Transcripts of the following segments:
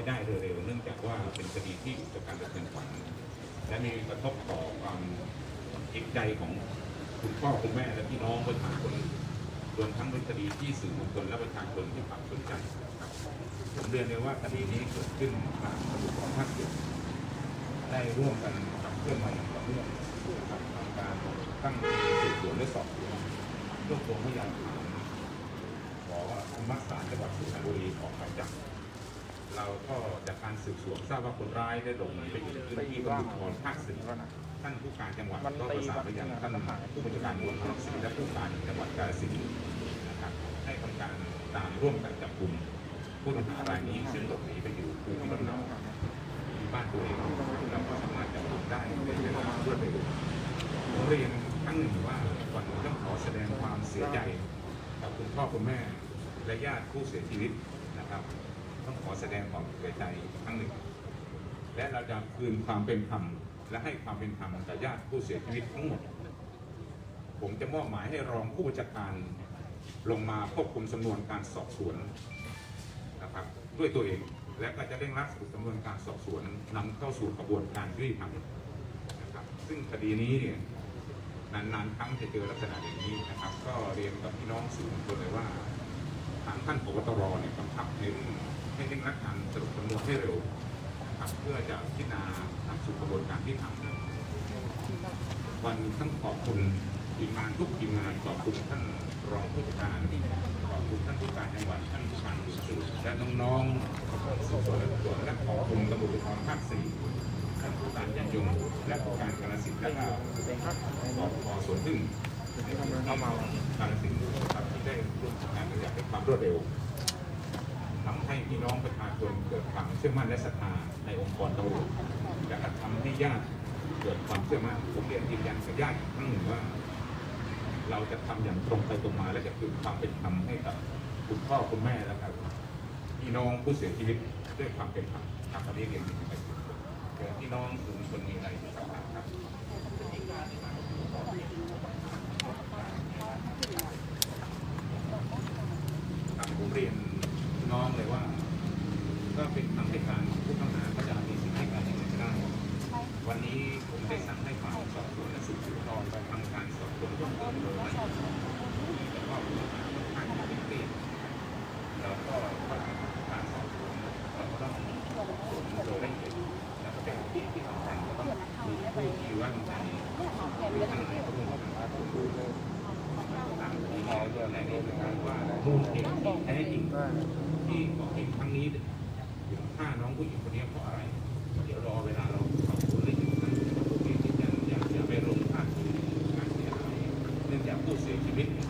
ให้ได้เร็วเนื่องจากว่าเป็นคดีที่อุกกันสะเทือนขวัญและมีกระทบต่อความจิตใจของคุณพ่อคุณแม่และพี่น้องประชาชนรวมทั้งเป็นคดีที่สื่อมวลชนและประชาชนที่ฝากสนใจผมเรียนเลยว่าคดีนี้เกิดขึ้นทางตำรวจภาคเจ็ดได้ร่วมกันกับเพื่อนมาอย่างต่อเนื่องนะครับทำการตั้งสืบสวนและสอบสวนรวบรวมพยานหลักฐานขออนุมัติศาลจังหวัดสุพรรณบุรีออกหมายจับ เราก็จากการสืบสวนทราบว่าคนร้ายได้หลบหนีไปอยู่ในพื้นที่ตำรวจภูธรภาคสี่ท่านผู้การจังหวัดก็ประสานไปยังท่านผู้บัญชาการตำรวจภาคสี่และผู้การจังหวัดกาฬสินธุ์นะครับให้ทำการตามร่วมกันจับกลุ่มผู้ต้องหารายนี้ซึ่งหลบหนีไปอยู่ภูมิลำเนาที่บ้านตัวเองเราก็สามารถจับกลุ่มได้ในเวลารวดเร็วผมเรียนครั้งหนึ่งว่าก่อนอื่นต้องขอแสดงความเสียใจกับคุณพ่อคุณแม่และญาติผู้เสียชีวิตนะครับ ต้องขอแสดงความเสียใจครั้งหนึ่ง และเราจะคืนความเป็นธรรมและให้ความเป็นธรรมกับญาติผู้เสียชีวิตทั้งหมด ผมจะมอบหมายให้รองผู้บัญชาการลงมาควบคุมสำนวนการสอบสวนนะครับด้วยตัวเองและก็จะเร่งรัดสรุปสำนวนการสอบสวนนำเข้าสู่กระบวนการยุติธรรมนะครับ ซึ่งคดีนี้เนี่ยนานๆครั้งจะเจอลักษณะอย่างนี้นะครับ ก็เรียนกับพี่น้องสื่อมวลชนเลยว่าทางท่านพบตรเนี่ยกำชับในเรื่อง ให้เร่งรัดการสรุปสำนวนให้เร็วนะครับเพื่อจะพิจารณานำสู่กระบวนการที่ทำวันนี้ต้องขอบคุณทีมงานทุกทีมงานขอบคุณท่านรองผู้จัดการขอบคุณท่านผู้การจังหวัดท่านผู้การสืบและน้องๆสืบสวนและตรวจและขอบคุณตำรวจภูธรภาคสี่ท่านผู้การยันยงและผู้การกาฬสินธุ์และก็ขอขอส่วนพึ่งเข้ามาการสินธุ์ครับที่ได้ร่วมทำงานกันอย่างด้วยความรวดเร็ว ทำให้พี่น้องประชาชนเกิดความเชื่อมั่นและศรัทธาในองค์กรตำรวจและก็ทำให้ญาติเกิดความเชื่อมั่นผมเรียนยืนยันกับญาติครั้งหนึ่งว่า เราจะทำอย่างตรงไปตรงมาและจะคืนความเป็นธรรมให้กับคุณพ่อคุณแม่และครับพี่น้องผู้เสียชีวิตด้วยความเป็นธรรมครับวันนี้เรียนอย่างนี้ไปเดี๋ยวพี่น้องสื่อมวลชนมีอะไรครับผมเรียนน้องเลยว่า ก็เป็นคำให้การ ผู้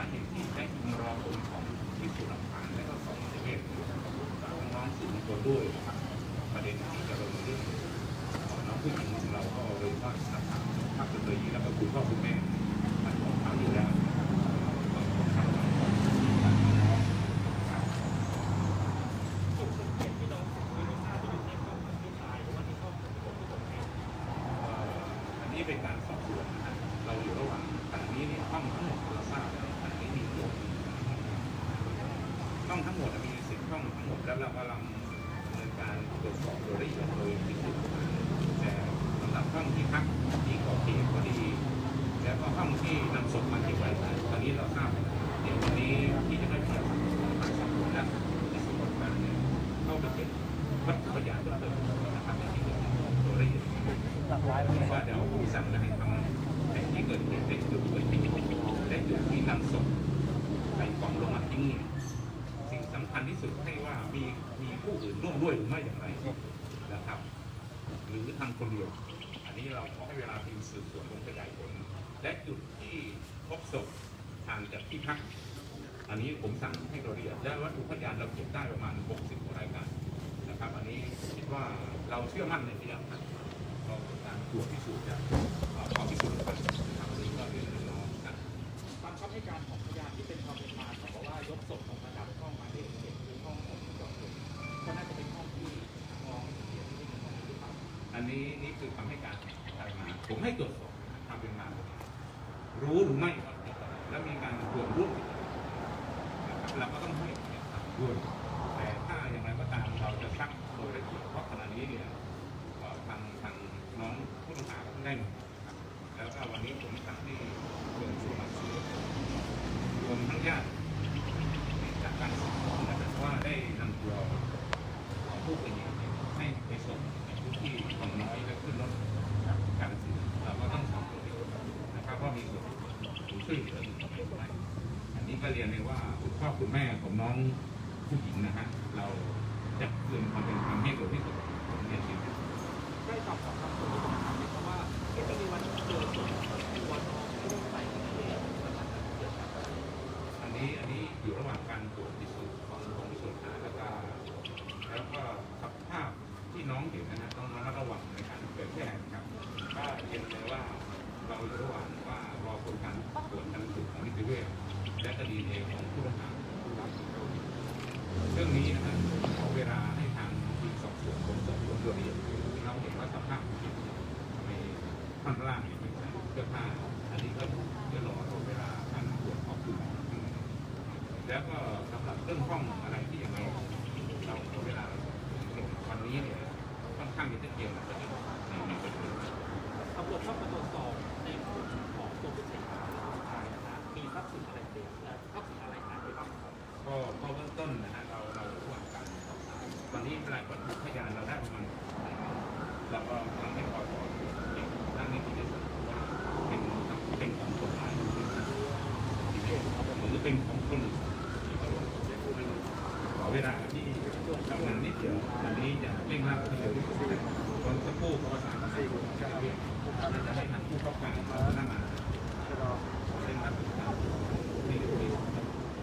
าเหตุที่แท้จริงรอผลของที่สุดหลักฐานและก็สองประเวชฝากน้องสื่อมวลชนด้วยนะครับประเด็นที่จะลงเรื่องน้องผู้หญิงของเราก็เลยว่าสักพักเลยแล้วก็คุณพ่อคุณแม่มันของเขาอยู่แล้วนะครับก็ขอทำน้องอันนี้เป็นการสอบสวนนะครับเราอยู่ระหว่างขณะนี้เนี่ยห้องทั้งหมดเราทราบแล้วขณะนี้มีอยู่ห้องทั้งหมดมีสิบห้องทั้งหมดแล้วเรากำลังดำเนินการตรวจสอบโดยละเอียดโดยพิสูจน์หลักฐาน แต่สำหรับห้องที่พักที่ก่อเหตุก็ดี แล้ว ก็ อันนี้ผมสั่งให้เราเอียดและวัตถุพยานเราเก็บได้ประมาณ 60กว่ารายการนะครับ อันนี้คิดว่าเราเชื่อมั่นในพยานหลักฐานเป็นการตรวจพิสูจน์จากเอ่อความพิสูจน์กันะครับอันนี้ก็เรียนน้องๆกันตามคำให้การของพยานที่เป็นชาวเมียนมาเขาบอกว่ายกศพของระดับห้องหมายเลขเจ็ดคือห้องของที่เกดเหตุก็น่าจะเป็นห้องที่น้องเสียชีวิตในหรือเปล่าอันนี้นี่คือคำให้การของทางมาผมให้ตรวจสอบ เข้ามาตรวจสอบในส่วนของตัวผู้เสียหายและผู้ายนะฮะมีทรัพย์สินอะไรเสียและทรัพย์สินอะไรหายไปบ้างครับก็ก็เบื้องต้นนะฮะเราเราระหว่างการสอบสวนวันนี้รายผลพยานเราได้ประมาณเราก็ทำให้พอพอเก็บด้านนี้ที่จะสรุปว่าเป็นเป็นของกฎหมายหรือเป็นที่เป็นหรือเป็นของคนอื่นที่เขาลงขอเวลาที่ทำงานนิดเดียวอันนี้จะเร่งรัดให้เร็วที่สุดคนสักครู่ก็ประสานมาให้ใช่ไหมเราจะให้ทางผู้เข้าการเขานั่งมาเร่งรัดทุกอย่างนี่คือ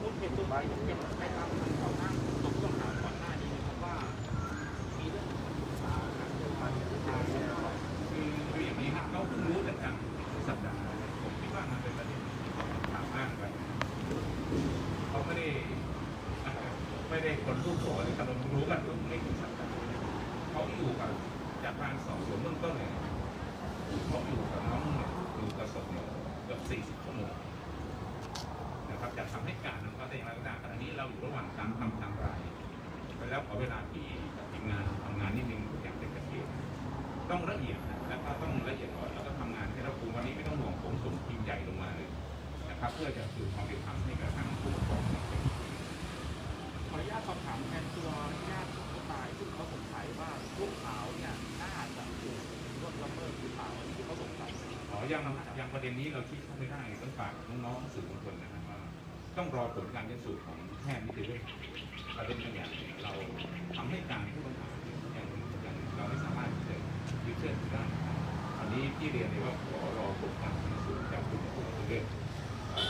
ต้นเหตุต้นไปยังไปตามข่าวหน้าของผู้ต้องหาก่อนหน้านี้นะครับว่ามีเรื่องของการศึกษาการเดินทางผู้ชายเนี่ย คือคืออย่างนี้ครับเขาเพิ่งรู้ตั้งแต่สัปดาห์ผมคิดว่ามันเป็นประเด็นถามอ้างไปเขาไม่ได้ ไม่ได้คนรูปโผล่เลยครับเรารู้กันรู้ไม่ถึงสัปดาห์เขาอยู่กับจากการสอบสวนเบื้องต้นเนี่ยเขาอยู่กับน้องเนี่ยอยู่กับศพเนี่ยเกือบ40ชั่วโมงนะครับจากคำให้การของเขาแต่อย่างไรก็ตามขณะนี้เราอยู่ระหว่างการทำทางรายไปแล้วขอเวลาที่ทีมงานทำงานนิดนึงอย่างเป็นกระเทียต้องละเอียดนะแล้วก็ต้องละเอียดก่อนแล้วก็ทำงานให้เราคุมวันนี้ไม่ต้องห่วงผมส่งทีมใหญ่ลงมาเลยนะครับ เพื่อจะคืนความเป็นธรรม ยังยังประเด็นนี้เราชี้เข้าไม่ได้ต้องฝากน้องๆสื่อมวลชนนะครับว่าต้องรอผลการพิสูจน์ของแพทย์นิติเวชประเด็นบางอย่างเนี่ยเราทำให้การผู้ต้องหาเนี่ยยังยังเราไม่สามารถที่จะยืดเชือกได้อันนี้ที่เรียนเลยว่าขอรอผลการพิสูจน์จากคุณผู้นิติเวช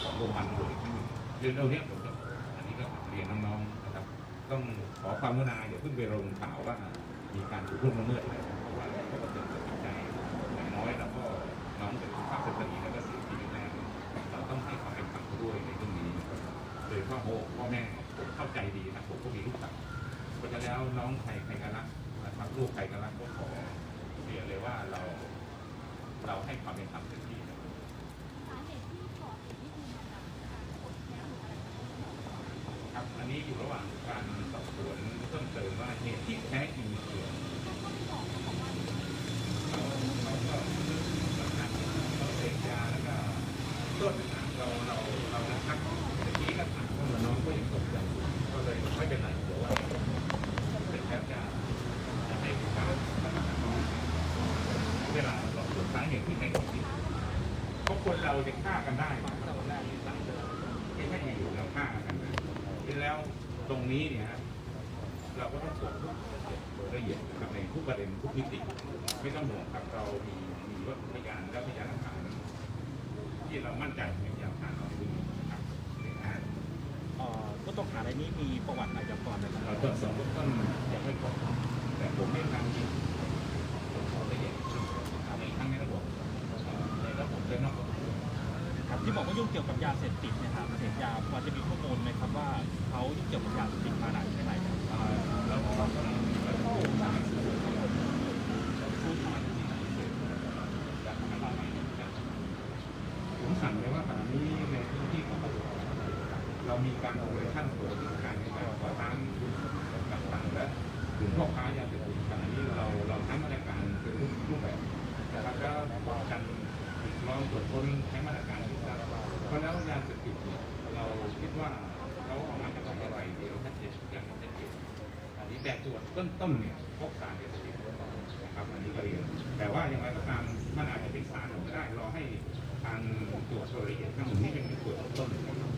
ของโรงพยาบาลตำรวจอีกทีหนึ่งเรื่องเรื่องนี้ผมจะอันนี้ก็เรียนน้องๆนะครับ ต้องขอความกรุณาอย่าเพิ่งไปลงข่าวว่ามีการถูกล่วงละเมิดอะไรเพราะว่าเราก็เมินสติใจอย่างน้อยเราก็ น้องเป็นภาพสตรีแล้วก็เสียชีวิตแล้วเราต้องให้ความเป็นธรรมเขาด้วยในเรื่องนี้โดยพ่อโพ่อแม่เข้าใจดีนะผมก็มีลูกสาวเพราะฉะนั้นแล้วน้องใครใครก็รักนะครับลูกใครก็รักก็ขอเรียนเลยว่าเราเราให้ความเป็นธรรมเต็มที่ครับสาเหตุที่ก่อเหตุนี่คือมาจากการกดแค้นหรืออะไรคะครับอันนี้อยู่ระหว่างการสอบสวนเพิ่มเติมว่าเหตุที่แท้จริงคืออะไร แล้วก็ที่บอกเขาบอกว่า เราเราก็แบบนั้นเราเสพยาแล้วก็ ต้นเราเราเรานะครับเมื่อกี้ก็ถามว่าน้องก็ยังตกใจ เกี่ยวกับยาเสพติดเนี่ยครับเสพยาพอจะมีข้อมูลไหมครับว่าเขายุ่งเกี่ยวกับยาเสพติดมานานแค่ไหนครับ เอ่อแล้วก็ต้องเราต้องดูทางสื่อทั้งหมดผู้ทำที่จากทางเราเองนะครับผมสั่งเลยว่าขณะนี้ในพื้นที่ของเราเรามีการโอเปอเรชั่นตัวที่การในการต่อต้านกับทางและกลุ่มพ่อค้ายาเสพติดขณะนี้เราเราใช้มาตรการเป็นรูปรูปแบบนะครับก็ป้องกันเราตรวจค้นใช้มาตรการที่จะเพ ราะแล้วยาเสพติดเนี่ยเราคิดว่าเขาเอามาจากไหนอะไรเดี๋ยวชัดเจนอย่างชัดเจนอันนี้แต่ตรวจต้นต้นๆเนี่ยพบสารเสพติดนะครับอันนี้ก็เรียนแต่ว่าอย่างไรก็ตามมันอาจจะเป็นสารหนึ่งก็ได้รอให้ทางตรวจโดยละเอียดทั้งหมดนี้เป็นตรวจต้นนะครับ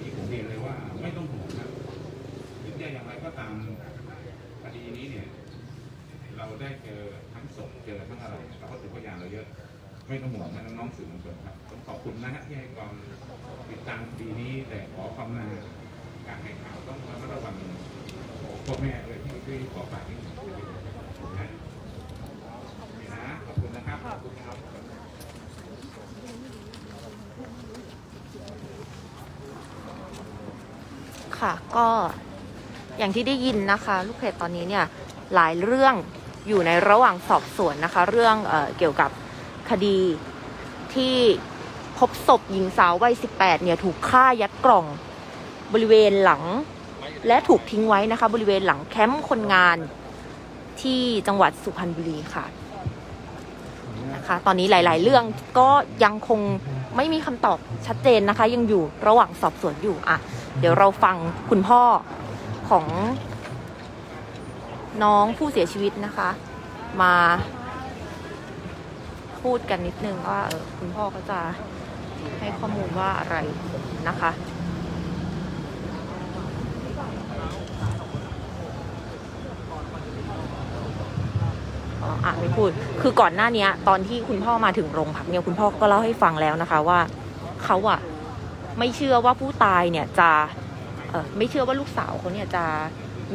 นี่ผมเรียนเลยว่าไม่ต้องห่วงนะถึงจะอย่างไรก็ตามคดีนี้เนี่ย เราได้เจอทั้งศพเจอทั้งอะไรเราก็ถือพยานเราเยอะ ไม่ต้องห่วงนะน้องๆสื่อมวลชนครับผมขอบคุณนะฮะที่ให้ความติดตามคดีนี้แต่ขอความนาการให้ข่าวต้องระมัดระวังพ่อแม่เลยที่ที่ขอฝากที่นะนี่นะขอบคุณนะครับขอบคุณครับค่ะก็อย่างที่ได้ยินนะคะ ลูกเพจตอนนี้เนี่ยหลายเรื่องอยู่ในระหว่างสอบสวนนะคะ เรื่องเอเกี่ยวกับ คดีที่พบศพหญิงสาววัย 18 เนี่ย ถูกฆ่ายัดกล่องบริเวณหลัง และถูกทิ้งไว้นะคะ บริเวณหลังแคมป์คนงานที่จังหวัดสุพรรณบุรีค่ะนะคะ ตอนนี้หลาย ๆ เรื่องก็ยังคงไม่มีคำตอบชัดเจนนะคะ ยังอยู่ระหว่างสอบสวนอยู่อะ เดี๋ยวเราฟังคุณพ่อของน้องผู้เสียชีวิตนะคะ มา พูดกันนิดนึงว่าคุณพ่อเขาจะให้ข้อมูลว่าอะไรนะคะอ๋ออะไม่พูด คือก่อนหน้าเนี้ยตอนที่คุณพ่อมาถึงโรงพักเนี่ยคุณพ่อก็เล่าให้ฟังแล้วนะคะว่าเขาอะไม่เชื่อว่าผู้ตายเนี่ยจะเออไม่เชื่อว่าลูกสาวเขาเนี่ยจะ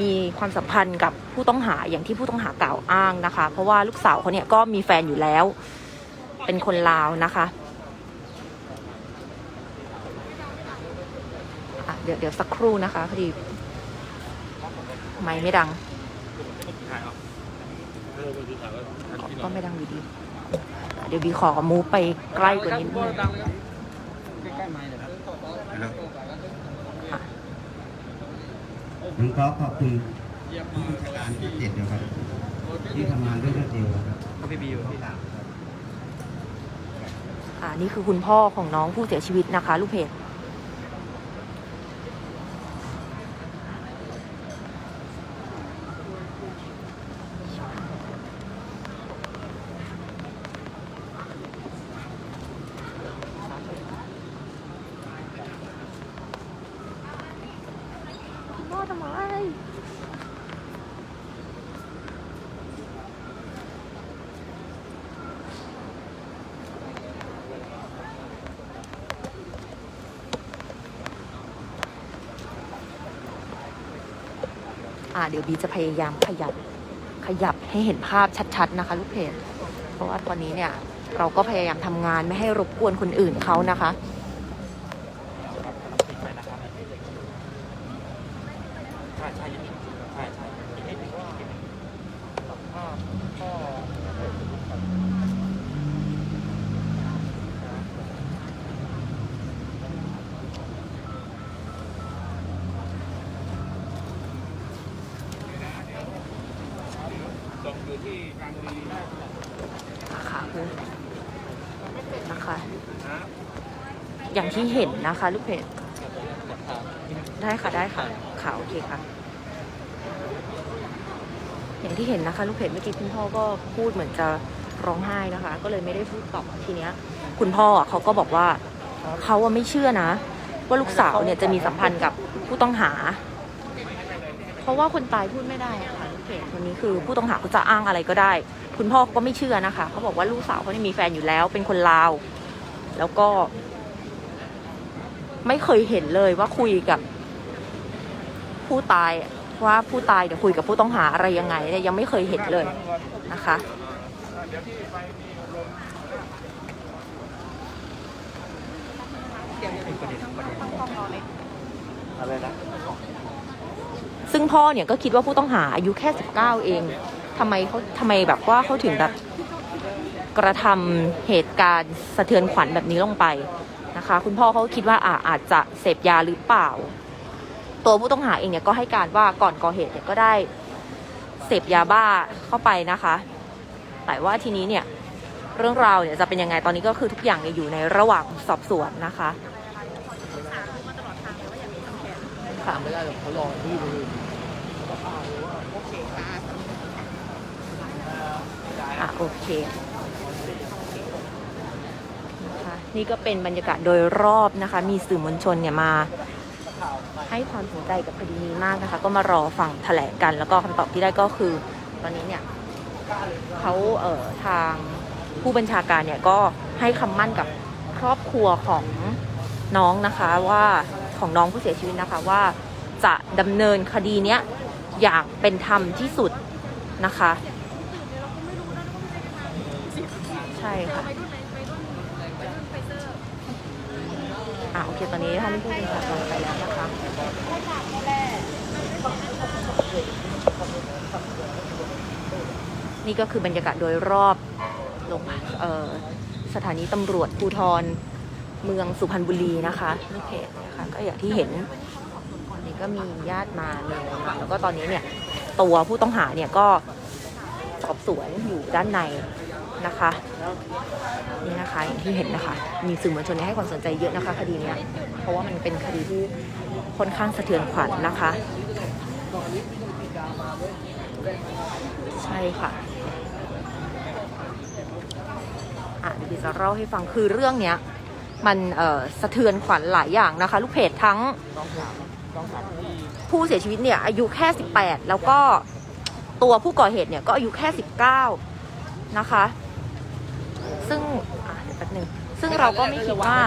มีความสัมพันธ์กับผู้ต้องหาอย่างที่ผู้ต้องหากล่าวอ้างนะคะ เพราะว่าลูกสาวเขาเนี่ยก็มีแฟนอยู่แล้ว เป็นคนลาวนะคะอะเดี๋ยวเดี๋ยวสักครู่นะคะพอดีไม่ไม่ดังก็ไม่ดังอยู่ดีเดี๋ยวบีขอมูฟไปใกล้กว่านี้นิดนึงผมขอขอบคุณผู้บัญชาการที่เจ็ดนะครับที่ทำงานด้วยรวดเร็วครับพี่บีอยู่ที่สาม อ่านี่คือคุณพ่อของน้องผู้เสียชีวิตนะคะ ลูกเพจ อ่าเดี๋ยวบีจะพยายามขยับขยับให้เห็นภาพชัด ๆ นะคะ ลูกเพจเพราะว่าตอนนี้เนี่ยเราก็พยายามทำงานไม่ให้รบกวนคนอื่นเขานะคะ ใช่ใช่ใช่ใช่อีกนิดนึงอีกนิดนึงภาพพ่อ ส่งอยู่ที่การบุรีได้ นะคะคุณนะคะ อย่างที่เห็ นะคะ ลูกเพจได้ค่ะได้ค่ะข่าวโอเคค่ะ อย่างที่เห็นนะคะ ลูกเพจเมื่อกี้คุณพ่อก็พูดเหมือนจะร้องไห้นะคะ ก็เลยไม่ได้พูดต่อทีเนี้ย คุณพ่อเขาก็บอกว่าเขาไม่เชื่อนะ ว่าลูกสาวเนี่ยจะมีสัมพันธ์กับผู้ต้องหา เพราะว่าคนตายพูดไม่ได้อะค่ะลูกเพจคนนี้คือผู้ต้องหาเขาจะอ้างอะไรก็ได้ คุณพ่อก็ไม่เชื่อนะคะเขาบอกว่าลูกสาวเขาเนี่ยมีแฟนอยู่แล้ว เป็นคนลาว แล้วก็ ไม่เคยเห็นเลยว่าคุยกับผู้ตายว่าผู้ตายเดี๋ยวคุยกับผู้ต้องหาอะไรยังไงเนี่ยยังไม่เคยเห็นเลยนะคะอะไรนะซึ่งพ่อเนี่ยก็คิดว่าผู้ต้องหาอายุแค่ 19 เองทำไมเขาทำไมแบบว่าเขาถึงแบบกระทำเหตุการณ์สะเทือนขวัญแบบนี้ลงไป นะคะ คุณพ่อเขาก็คิดว่าอาอาจจะเสพยาหรือเปล่า ตัวผู้ต้องหาเองเนี่ยก็ให้การว่าก่อนก่อเหตุเนี่ยก็ได้เสพยาบ้าเข้าไปนะคะ แต่ว่าทีนี้เนี่ยเรื่องราวเนี่ยจะเป็นยังไงตอนนี้ก็คือทุกอย่างเนี่ยอยู่ในระหว่างสอบสวนนะคะค่ะไม่ได้หรอกเขารอที่ดูอะโอเค นี่ก็เป็นบรรยากาศโดยรอบนะคะ มีสื่อมวลชนเนี่ยมาให้ความสนใจกับคดีนี้มากนะคะ ก็มารอฟังแถลงกัน แล้วก็คำตอบที่ได้ก็คือ ตอนนี้เนี่ยเขาเอ่อทางผู้บัญชาการเนี่ยก็ให้คำมั่นกับครอบครัวของน้องนะคะว่าของน้องผู้เสียชีวิตนะคะว่าจะดำเนินคดีเนี้ยอย่างเป็นธรรมที่สุดนะคะ ใช่ค่ะ อ่าโอเคตอนนี้ท่านผู้บัญชาการไปแล้วนะคะนี่ก็คือบรรยากาศโดยรอบโรงสถานีตำรวจภูทรเมืองสุพรรณบุรีนะคะนี่เพจนะคะก็อย่างที่เห็นนี่ก็มีญาติมาเลยแล้วก็ตอนนี้เนี่ยตัวผู้ต้องหาเนี่ยก็สอบสวนอยู่ด้านใน นะคะนี่นะคะอย่างที่เห็นนะคะ มีสื่อมวลชนให้ความสนใจเยอะนะคะ คดีเนี้ยเพราะว่ามันเป็นคดีที่ค่อนข้างสะเทือนขวัญนะคะ ใช่ค่ะอะเดี๋ยวจะเล่าให้ฟังคือเรื่องเนี้ยมันเอ่อสะเทือนขวัญหลายอย่างนะคะ ลูกเพจทั้งผู้เสียชีวิตเนี่ยอายุแค่ 18 แล้วก็ตัวผู้ก่อเหตุเนี่ยก็อายุแค่ 19 นะคะ ซึ่งอะเดี๋ยวแป๊บนึงซึ่งเราก็ไม่คิดว่า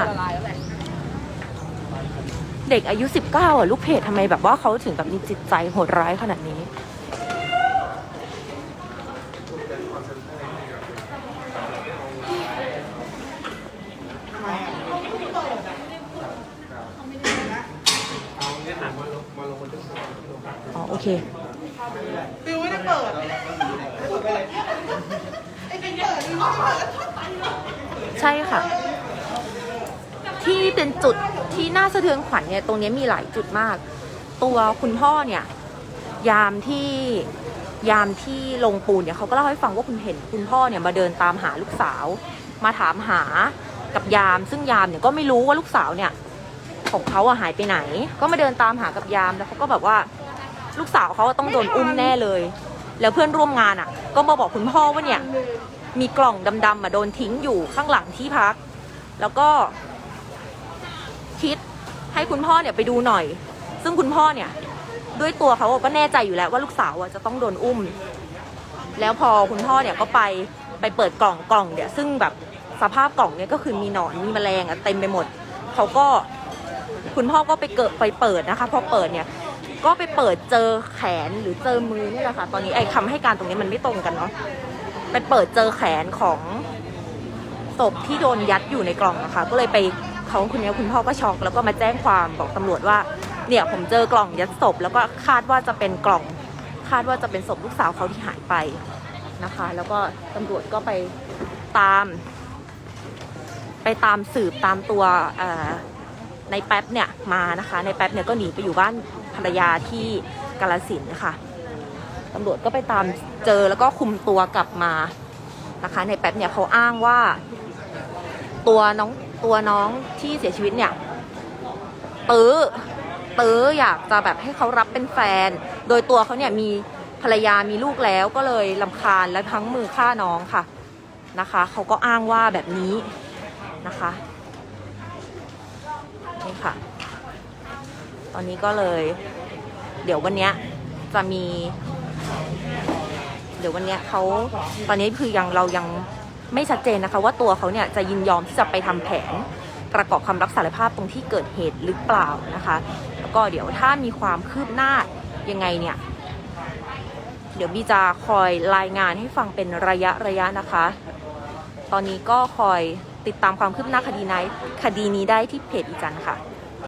เด็กอายุ 19อะลูกเพจทำไมแบบว่าเขาถึงแบบมีจิตใจโหดร้ายขนาดนี้ อ๋อโอเค ฟิวไม่ได้เปิด ใช่ค่ะ ที่เป็นจุดที่น่าสะเทือนขวัญเนี่ยตรงนี้มีหลายจุดมาก ตัวคุณพ่อเนี่ย ยามที่ยามที่ลงปูนเนี่ยเขาก็เล่าให้ฟังว่าคุณเห็นคุณพ่อเนี่ยมาเดินตามหาลูกสาว มาถามหากับยาม ซึ่งยามเนี่ยก็ไม่รู้ว่าลูกสาวเนี่ยของเขาอะหายไปไหน ก็มาเดินตามหากับยามแล้วเขาก็แบบว่าลูกสาวเขาต้องโดนอุ้มแน่เลย แล้วเพื่อนร่วมงานอะก็มาบอกคุณพ่อว่าเนี่ย มีกล่องดำๆอะโดนทิ้งอยู่ข้างหลังที่พัก แล้วก็คิดให้คุณพ่อเนี่ยไปดูหน่อย ซึ่งคุณพ่อเนี่ย ด้วยตัวเขาก็แน่ใจอยู่แล้วว่าลูกสาวอะจะต้องโดนอุ้ม แล้วพอคุณพ่อเนี่ยก็ไปไปเปิดกล่องกล่องเนี่ย ซึ่งแบบสภาพกล่องเนี่ยก็คือมีหนอนมีแมลงอะเต็มไปหมดเขาก็คุณพ่อก็ไปเกิดไปเปิดนะคะพอเปิดเนี่ยก็ไปเปิดเจอแขนหรือเจอมือนี่แหละค่ะ ตอนนี้ไอ้คำให้การตรงนี้มันไม่ตรงกันเนาะ ไปเปิดเจอแขนของศพที่โดนยัดอยู่ในกล่องนะคะ ก็เลยไปเขาคุณเนี้คุณพ่อก็ช็อกแล้วก็มาแจ้งความบอกตำรวจว่าเนี่ยผมเจอกล่องยัดศพ แล้วก็คาดว่าจะเป็นกล่อง คาดว่าจะเป็นศพลูกสาวเขาที่หายไปนะคะ แล้วก็ตำรวจก็ไปตาม ไปตามสืบตามตัวในแป๊บเนี่ยมานะคะ ในแป๊บเนี่ยก็หนีไปอยู่บ้านภรรยาที่กาลสินธุ์ค่ะ ตำรวจก็ไปตามเจอแล้วก็คุมตัวกลับมานะคะ ในแป๊บเนี่ยเขาอ้างว่า ตัวน้องตัวน้องที่เสียชีวิตเนี่ยตื้อตื้ออยากจะแบบให้เขารับเป็นแฟน โดยตัวเขาเนี่ยมีภรรยามีลูกแล้วก็เลยลำคาญและทั้งมือฆ่าน้องค่ะนะคะเขาก็อ้างว่าแบบนี้นะคะนี่ค่ะ ตอนนี้ก็เลย เดี๋ยววันเนี้ยจะมี เดี๋ยววันนี้เขาตอนนี้คือยังเรายังไม่ชัดเจนนะคะ ว่าตัวเขาเนี่ยจะยินยอมที่จะไปทำแผนประกอบคำรับสารภาพตรงที่เกิดเหตุหรือเปล่านะคะ แล้วก็เดี๋ยวถ้ามีความคืบหน้ายังไงเนี่ย เดี๋ยวบีจะคอยรายงานให้ฟังเป็นระยะระยะนะคะ ตอนนี้ก็คอยติดตามความคืบหน้าคดีไหนคดีนี้ได้ที่เพจอีจันค่ะ